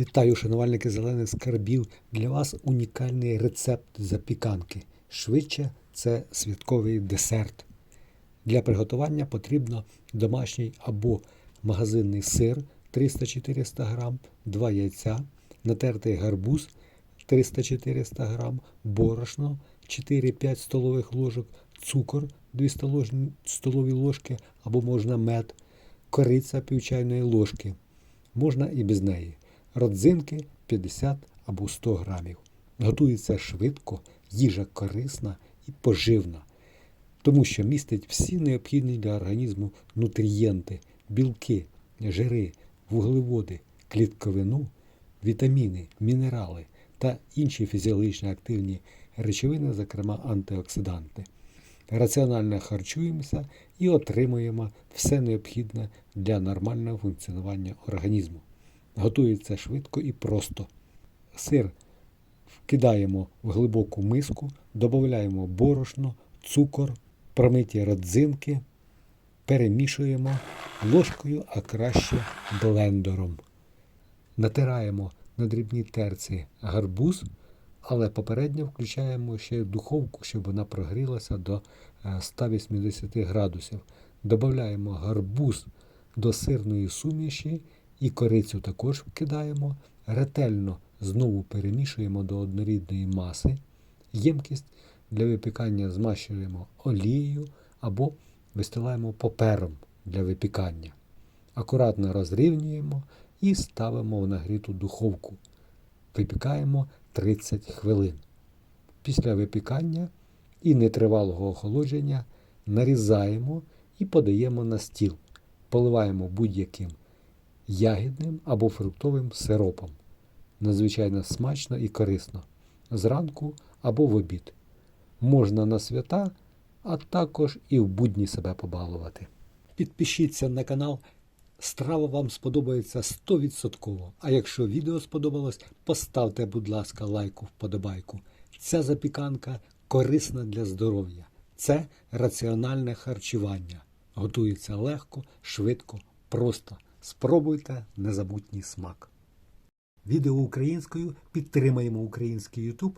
Вітаю, шанувальники зелених скарбів. Для вас унікальний рецепт запіканки. Швидше це святковий десерт. Для приготування потрібно домашній або магазинний сир 300-400 г, 2 яйця, натертий гарбуз 300-400 г, борошно 4-5 столових ложок, цукор 2 столові ложки або можна мед, кориця пів чайної ложки. Можна і без неї. Родзинки 50 або 100 грамів. Готується швидко, їжа корисна і поживна, тому що містить всі необхідні для організму нутрієнти, білки, жири, вуглеводи, клітковину, вітаміни, мінерали та інші фізіологічно активні речовини, зокрема антиоксиданти. Раціонально харчуємося і отримуємо все необхідне для нормального функціонування організму. Готується швидко і просто. Сир вкидаємо в глибоку миску, додаємо борошно, цукор, промиті родзинки, перемішуємо ложкою, а краще блендером. Натираємо на дрібній терці гарбуз, але попередньо включаємо ще духовку, щоб вона прогрілася до е, 180 градусів. Додаємо гарбуз до сирної суміші і корицю також вкидаємо. Ретельно знову перемішуємо до однорідної маси. Ємкість для випікання змащуємо олією або вистилаємо папером для випікання. Акуратно розрівнюємо і ставимо в нагріту духовку. Випікаємо 30 хвилин. Після випікання і нетривалого охолодження нарізаємо і подаємо на стіл. Поливаємо будь-яким ягідним або фруктовим сиропом. Надзвичайно смачно і корисно. Зранку або в обід. Можна на свята, а також і в будні себе побалувати. Підпишіться на канал. Страва вам сподобається 100%. А якщо відео сподобалось, поставте, будь ласка, лайку вподобайку. Ця запіканка корисна для здоров'я. Це раціональне харчування. Готується легко, швидко, просто. Спробуйте незабутній смак. Відео українською підтримаємо український YouTube